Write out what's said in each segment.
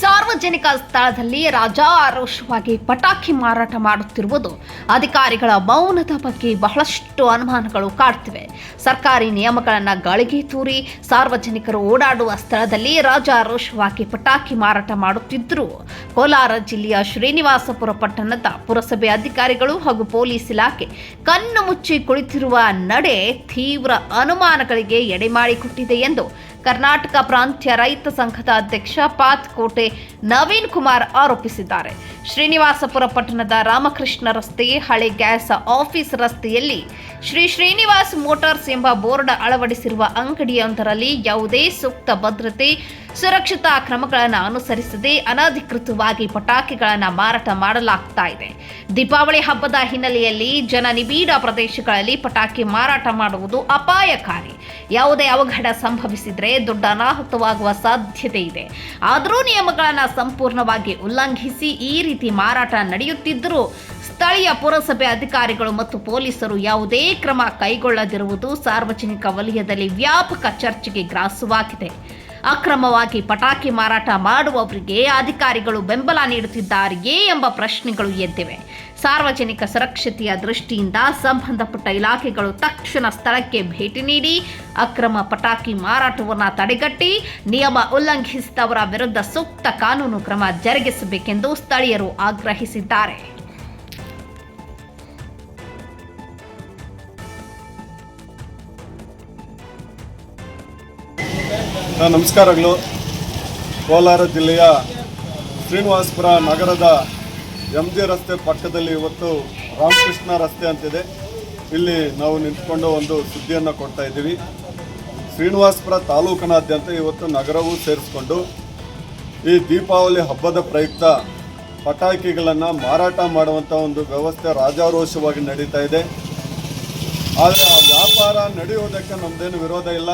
ಸಾರ್ವಜನಿಕ ಸ್ಥಳದಲ್ಲಿ ರಾಜಾರೋಷವಾಗಿ ಪಟಾಕಿ ಮಾರಾಟ ಮಾಡುತ್ತಿರುವುದು ಅಧಿಕಾರಿಗಳ ಮೌನದ ಬಗ್ಗೆ ಬಹಳಷ್ಟು ಅನುಮಾನಗಳು ಕಾಡ್ತಿವೆ. ಸರ್ಕಾರಿ ನಿಯಮಗಳನ್ನು ಗಳಿಗೆ ತೂರಿ ಸಾರ್ವಜನಿಕರು ಓಡಾಡುವ ಸ್ಥಳದಲ್ಲಿ ರಾಜಾರೋಷವಾಗಿ ಪಟಾಕಿ ಮಾರಾಟ ಮಾಡುತ್ತಿದ್ದರೂ. ಕೋಲಾರ ಜಿಲ್ಲೆಯ ಶ್ರೀನಿವಾಸಪುರ ಪಟ್ಟಣದ ಪುರಸಭೆ ಅಧಿಕಾರಿಗಳು ಹಾಗೂ ಪೊಲೀಸ್ ಇಲಾಖೆ ಕಣ್ಣು ಮುಚ್ಚಿ ಕುಳಿತಿರುವ ನಡೆ ತೀವ್ರ ಅನುಮಾನಗಳಿಗೆ ಎಡೆಮಾಡಿಕೊಟ್ಟಿದೆ ಎಂದು ಕರ್ನಾಟಕ ಪ್ರಾಂತ್ಯ ರೈತ ಸಂಘದ ಅಧ್ಯಕ್ಷ ಪಾತ್ಕೋಟೆ ನವೀನ್ ಕುಮಾರ್ ಆರೋಪಿಸಿದ್ದಾರೆ ಶ್ರೀನಿವಾಸಪುರ ಪಟ್ಟಣದ ರಾಮಕೃಷ್ಣ ರಸ್ತೆ, ಹಳೆ ಗ್ಯಾಸ್ ಆಫೀಸ್ ರಸ್ತೆಯಲ್ಲಿ ಶ್ರೀ ಶ್ರೀನಿವಾಸ್ ಮೋಟಾರ್ಸ್ ಎಂಬ ಬೋರ್ಡ್ ಅಳವಡಿಸಿರುವ ಅಂಗಡಿಯೊಂದರಲ್ಲಿ ಯಾವುದೇ ಸೂಕ್ತ ಭದ್ರತೆ, ಸುರಕ್ಷತಾ ಕ್ರಮಗಳನ್ನು ಅನುಸರಿಸದೆ ಅನಧಿಕೃತವಾಗಿ ಪಟಾಕಿಗಳನ್ನು ಮಾರಾಟ ಮಾಡಲಾಗ್ತಾ ಇದೆ. ದೀಪಾವಳಿ ಹಬ್ಬದ ಹಿನ್ನೆಲೆಯಲ್ಲಿ ಜನನಿಬಿಡ ಪ್ರದೇಶಗಳಲ್ಲಿ ಪಟಾಕಿ ಮಾರಾಟ ಮಾಡುವುದು ಅಪಾಯಕಾರಿ. ಯಾವುದೇ ಅವಘಡ ಸಂಭವಿಸಿದರೆ ದೊಡ್ಡ ಅನಾಹುತವಾಗುವ ಸಾಧ್ಯತೆ ಇದೆ. ಆದರೂ ನಿಯಮಗಳನ್ನು ಸಂಪೂರ್ಣವಾಗಿ ಉಲ್ಲಂಘಿಸಿ ಈ ರೀತಿ ಮಾರಾಟ ನಡೆಯುತ್ತಿದ್ದರೂ ಸ್ಥಳೀಯ ಪುರಸಭೆ ಅಧಿಕಾರಿಗಳು ಮತ್ತು ಪೊಲೀಸರು ಯಾವುದೇ ಕ್ರಮ ಕೈಗೊಳ್ಳದಿರುವುದು ಸಾರ್ವಜನಿಕ ವಲಯದಲ್ಲಿ ವ್ಯಾಪಕ ಚರ್ಚೆಗೆ ಗ್ರಾಸವಾಗಿದೆ. ಅಕ್ರಮವಾಗಿ ಪಟಾಕಿ ಮಾರಾಟ ಮಾಡುವವರಿಗೆ ಅಧಿಕಾರಿಗಳು ಬೆಂಬಲ ನೀಡುತ್ತಿದ್ದಾರೆಯೇ ಎಂಬ ಪ್ರಶ್ನೆಗಳು ಎದ್ದಿವೆ. ಸಾರ್ವಜನಿಕ ಸುರಕ್ಷತೆಯ ದೃಷ್ಟಿಯಿಂದ ಸಂಬಂಧಪಟ್ಟ ಇಲಾಖೆಗಳು ತಕ್ಷಣ ಸ್ಥಳಕ್ಕೆ ಭೇಟಿ ನೀಡಿ ಅಕ್ರಮ ಪಟಾಕಿ ಮಾರಾಟವನ್ನು ತಡೆಗಟ್ಟಿ ನಿಯಮ ಉಲ್ಲಂಘಿಸಿದವರ ವಿರುದ್ಧ ಸೂಕ್ತ ಕಾನೂನು ಕ್ರಮ ಜರುಗಿಸಬೇಕೆಂದು ಸ್ಥಳೀಯರು ಆಗ್ರಹಿಸಿದ್ದಾರೆ. ನಮಸ್ಕಾರಗಳು. ಕೋಲಾರ ಜಿಲ್ಲೆಯ ಶ್ರೀನಿವಾಸಪುರ ನಗರದ ಎಂ ಜಿ ರಸ್ತೆ ಪಕ್ಕದಲ್ಲಿ ಇವತ್ತು ರಾಮಕೃಷ್ಣ ರಸ್ತೆ ಅಂತಿದೆ. ಇಲ್ಲಿ ನಾವು ನಿಂತ್ಕೊಂಡು ಒಂದು ಸುದ್ದಿಯನ್ನು ಕೊಡ್ತಾ ಇದ್ದೀವಿ. ಶ್ರೀನಿವಾಸಪುರ ತಾಲೂಕಿನಾದ್ಯಂತ ಇವತ್ತು ನಗರವೂ ಸೇರಿಸ್ಕೊಂಡು ಈ ದೀಪಾವಳಿ ಹಬ್ಬದ ಪ್ರಯುಕ್ತ ಪಟಾಕಿಗಳನ್ನು ಮಾರಾಟ ಮಾಡುವಂಥ ಒಂದು ವ್ಯವಸ್ಥೆ ರಾಜಾರೋಷವಾಗಿ ನಡೀತಾ ಇದೆ. ಆದರೆ ಆ ವ್ಯಾಪಾರ ನಡೆಯುವುದಕ್ಕೆ ನಮ್ಮದೇನು ವಿರೋಧ ಇಲ್ಲ.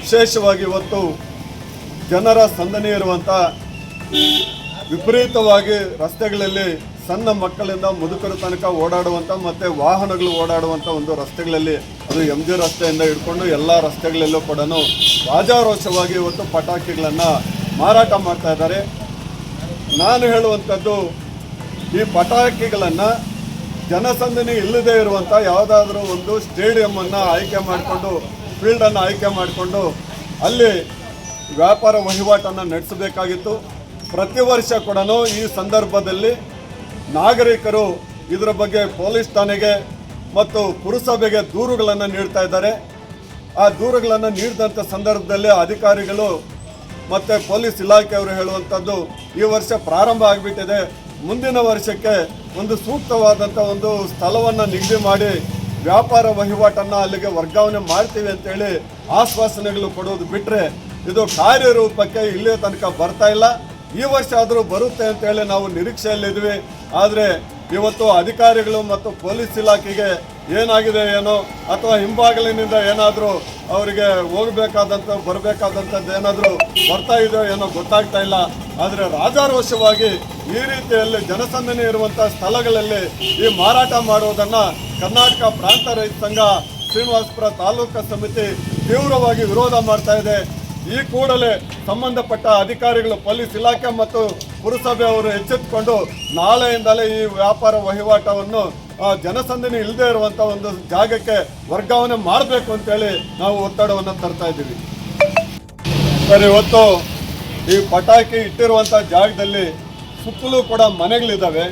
ವಿಶೇಷವಾಗಿ ಇವತ್ತು ಜನರ ಸಂದನೆ ಇರುವಂಥ ವಿಪರೀತವಾಗಿ ರಸ್ತೆಗಳಲ್ಲಿ ಸಣ್ಣ ಮಕ್ಕಳಿಂದ ಮುದುಕರ ತನಕ ಓಡಾಡುವಂಥ ಮತ್ತು ವಾಹನಗಳು ಓಡಾಡುವಂಥ ಒಂದು ರಸ್ತೆಗಳಲ್ಲಿ ಅದು ಎಂ ಜಿ ರಸ್ತೆಯಿಂದ ಹಿಡ್ಕೊಂಡು ಎಲ್ಲ ರಸ್ತೆಗಳಲ್ಲೂ ಕೂಡ ರಾಜಾರೋಷವಾಗಿ ಇವತ್ತು ಪಟಾಕಿಗಳನ್ನು ಮಾರಾಟ ಮಾಡ್ತಾ ಇದ್ದಾರೆ. ನಾನು ಹೇಳುವಂಥದ್ದು, ಈ ಪಟಾಕಿಗಳನ್ನು ಜನಸಂದಣಿ ಇಲ್ಲದೆ ಇರುವಂಥ ಯಾವುದಾದ್ರೂ ಒಂದು ಸ್ಟೇಡಿಯಮ್ಮನ್ನು ಆಯ್ಕೆ ಮಾಡಿಕೊಂಡು ಫೀಲ್ಡನ್ನು ಆಯ್ಕೆ ಮಾಡಿಕೊಂಡು ಅಲ್ಲಿ ವ್ಯಾಪಾರ ವಹಿವಾಟನ್ನು ನಡೆಸಬೇಕಾಗಿತ್ತು. ಪ್ರತಿ ವರ್ಷ ಕೂಡ ಈ ಸಂದರ್ಭದಲ್ಲಿ ನಾಗರಿಕರು ಇದರ ಬಗ್ಗೆ ಪೊಲೀಸ್ ಠಾಣೆಗೆ ಮತ್ತು ಪುರಸಭೆಗೆ ದೂರುಗಳನ್ನು ನೀಡ್ತಾ ಇದ್ದಾರೆ. ಆ ದೂರುಗಳನ್ನು ನೀಡಿದಂಥ ಸಂದರ್ಭದಲ್ಲಿ ಅಧಿಕಾರಿಗಳು ಮತ್ತು ಪೊಲೀಸ್ ಇಲಾಖೆಯವರು ಹೇಳುವಂಥದ್ದು ಈ ವರ್ಷ ಪ್ರಾರಂಭ ಆಗಿಬಿಟ್ಟಿದೆ. ಮುಂದಿನ ವರ್ಷಕ್ಕೆ ಒಂದು ಸೂಕ್ತವಾದಂಥ ಒಂದು ಸ್ಥಳವನ್ನು ನಿಗದಿ ಮಾಡಿ ವ್ಯಾಪಾರ ವಹಿವಾಟನ್ನು ಅಲ್ಲಿಗೆ ವರ್ಗಾವಣೆ ಮಾಡ್ತೀವಿ ಅಂತೇಳಿ ಆಶ್ವಾಸನೆಗಳು ಕೊಡೋದು ಬಿಟ್ಟರೆ ಇದು ಕಾರ್ಯರೂಪಕ್ಕೆ ಇಲ್ಲಿಯ ತನಕ ಬರ್ತಾ ಇಲ್ಲ. ಈ ವರ್ಷ ಆದರೂ ಬರುತ್ತೆ ಅಂತೇಳಿ ನಾವು ನಿರೀಕ್ಷೆಯಲ್ಲಿದ್ವಿ. ಆದರೆ ಇವತ್ತು ಅಧಿಕಾರಿಗಳು ಮತ್ತು ಪೊಲೀಸ್ ಇಲಾಖೆಗೆ ಏನಾಗಿದೆ, ಏನೋ ಅಥವಾ ಹಿಂಬಾಗಿಲಿನಿಂದ ಏನಾದರೂ ಅವರಿಗೆ ಹೋಗಬೇಕಾದಂಥ ಬರಬೇಕಾದಂಥದ್ದು ಏನಾದರೂ ಬರ್ತಾ ಇದೆಯೋ ಏನೋ ಗೊತ್ತಾಗ್ತಾ ಇಲ್ಲ. ಆದರೆ ರಾಜಾರೋಷವಾಗಿ ಈ ರೀತಿಯಲ್ಲಿ ಜನಸಂದಣಿ ಇರುವಂಥ ಸ್ಥಳಗಳಲ್ಲಿ ಈ ಮಾರಾಟ ಮಾಡುವುದನ್ನು ಕರ್ನಾಟಕ ಪ್ರಾಂತ ರೈತ ಸಂಘ ಶ್ರೀನಿವಾಸಪುರ ತಾಲೂಕು ಸಮಿತಿ ತೀವ್ರವಾಗಿ ವಿರೋಧ ಮಾಡ್ತಾ ಇದೆ. ಈ ಕೂಡಲೇ ಸಂಬಂಧಪಟ್ಟ ಅಧಿಕಾರಿಗಳು, ಪೊಲೀಸ್ ಇಲಾಖೆ ಮತ್ತು ಪುರಸಭೆ ಅವರು ಎಚ್ಚೆತ್ತುಕೊಂಡು ನಾಳೆಯಿಂದಲೇ ಈ ವ್ಯಾಪಾರ ವಹಿವಾಟವನ್ನು ಜನಸಂದಣಿ ಇಲ್ಲದೆ ಇರುವಂಥ ಒಂದು ಜಾಗಕ್ಕೆ ವರ್ಗಾವಣೆ ಮಾಡಬೇಕು ಅಂತೇಳಿ ನಾವು ಒತ್ತಡವನ್ನು ತರ್ತಾ ಇದ್ದೀವಿ. ಸರ್, ಇವತ್ತು ಈ ಪಟಾಕಿ ಇಟ್ಟಿರುವಂಥ ಜಾಗದಲ್ಲಿ ಸುತ್ತಲೂ ಕೂಡ ಮನೆಗಳಿದ್ದಾವೆ.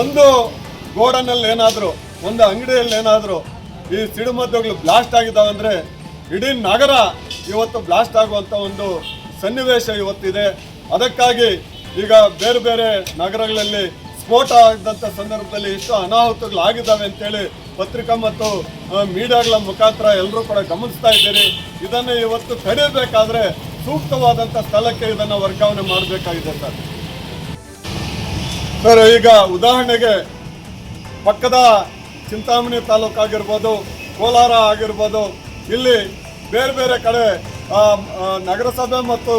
ಒಂದು ಗೋಡನಲ್ಲಿ ಏನಾದರೂ, ಒಂದು ಅಂಗಡಿಯಲ್ಲಿ ಏನಾದರೂ ಈ ಸಿಡಿಮದ್ದುಗಳು ಬ್ಲಾಸ್ಟ್ ಆಗಿದ್ದಾವೆ ಅಂದರೆ ಇಡೀ ನಗರ ಇವತ್ತು ಬ್ಲಾಸ್ಟ್ ಆಗುವಂಥ ಒಂದು ಸನ್ನಿವೇಶ ಇವತ್ತಿದೆ. ಅದಕ್ಕಾಗಿ ಈಗ ಬೇರೆ ಬೇರೆ ನಗರಗಳಲ್ಲಿ ಸ್ಫೋಟ ಆಗದಂತ ಸಂದರ್ಭದಲ್ಲಿ ಇಷ್ಟು ಅನಾಹುತಗಳು ಆಗಿದ್ದಾವೆ ಅಂತೇಳಿ ಪತ್ರಿಕಾ ಮತ್ತು ಮೀಡಿಯಾಗಳ ಮುಖಾಂತರ ಎಲ್ಲರೂ ಕೂಡ ಗಮನಿಸ್ತಾ ಇದ್ದೀರಿ. ಇದನ್ನು ಇವತ್ತು ತಡೆಯಬೇಕಾದ್ರೆ ಸೂಕ್ತವಾದಂಥ ಸ್ಥಳಕ್ಕೆ ಇದನ್ನು ವರ್ಗಾವಣೆ ಮಾಡಬೇಕಾಗಿದೆ ಸರ್. ಸರ್, ಈಗ ಉದಾಹರಣೆಗೆ ಪಕ್ಕದ ಚಿಂತಾಮಣಿ ತಾಲೂಕು ಆಗಿರ್ಬೋದು ಕೋಲಾರ ಆಗಿರ್ಬೋದು, ಇಲ್ಲಿ ಬೇರೆ ಬೇರೆ ಕಡೆ ನಗರಸಭೆ ಮತ್ತು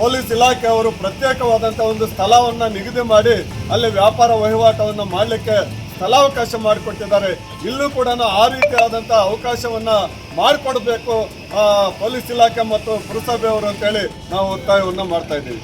ಪೊಲೀಸ್ ಪೊಲೀಸ್ ಇಲಾಖೆಯವರು ಪ್ರತ್ಯೇಕವಾದಂಥ ಒಂದು ಸ್ಥಳವನ್ನು ನಿಗದಿ ಮಾಡಿ, ಅಲ್ಲಿ ವ್ಯಾಪಾರ ವಹಿವಾಟವನ್ನು ಮಾಡಲಿಕ್ಕೆ ಸ್ಥಳಾವಕಾಶ ಮಾಡಿಕೊಟ್ಟಿದ್ದಾರೆ. ಇಲ್ಲೂ ಕೂಡ ಆ ರೀತಿಯಾದಂಥ ಅವಕಾಶವನ್ನ ಮಾಡಿಕೊಡಬೇಕು ಪೊಲೀಸ್ ಇಲಾಖೆ ಮತ್ತು ಪುರಸಭೆಯವರು ಅಂತೇಳಿ ನಾವು ಒತ್ತಾಯವನ್ನು ಮಾಡ್ತಾ ಇದ್ದೀವಿ.